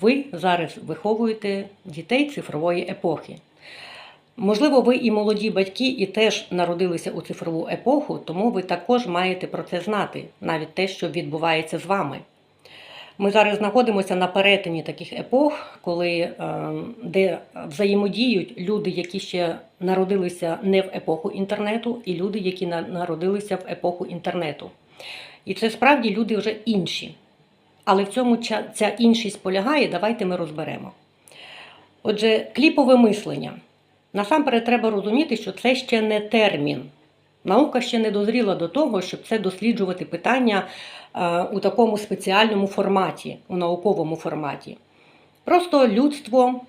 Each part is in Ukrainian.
Ви зараз виховуєте дітей цифрової епохи. Можливо, ви і молоді батьки, і теж народилися у цифрову епоху, тому ви також маєте про це знати, навіть те, що відбувається з вами. Ми зараз знаходимося на перетині таких епох, коли е, де взаємодіють люди, які ще народилися не в епоху інтернету, і люди, які народилися в епоху інтернету. І це справді люди вже інші. Але в цьому ця іншість полягає, давайте ми розберемо. Отже, кліпове мислення. Насамперед треба розуміти, що це ще не термін. Наука ще не дозріла до того, щоб це досліджувати питання е, у такому спеціальному форматі, у науковому форматі. Просто людство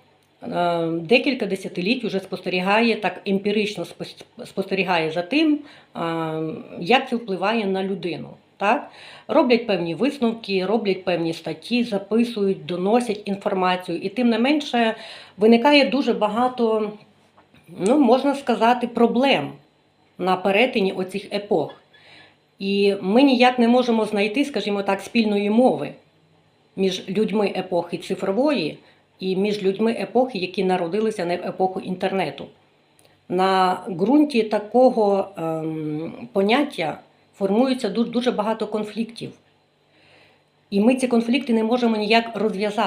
е, декілька десятиліть вже спостерігає, так емпірично спостерігає за тим, е, як це впливає на людину. Так? Роблять певні висновки, роблять певні статті, записують, доносять інформацію, і тим не менше виникає дуже багато, ну, можна сказати, проблем на перетині оцих епох. І ми ніяк не можемо знайти, скажімо так, спільної мови між людьми епохи цифрової і між людьми епохи, які народилися не в епоху інтернету. На ґрунті такого ем, поняття формується ду- дуже багато конфліктів. І ми ці конфлікти не можемо ніяк розв'язати.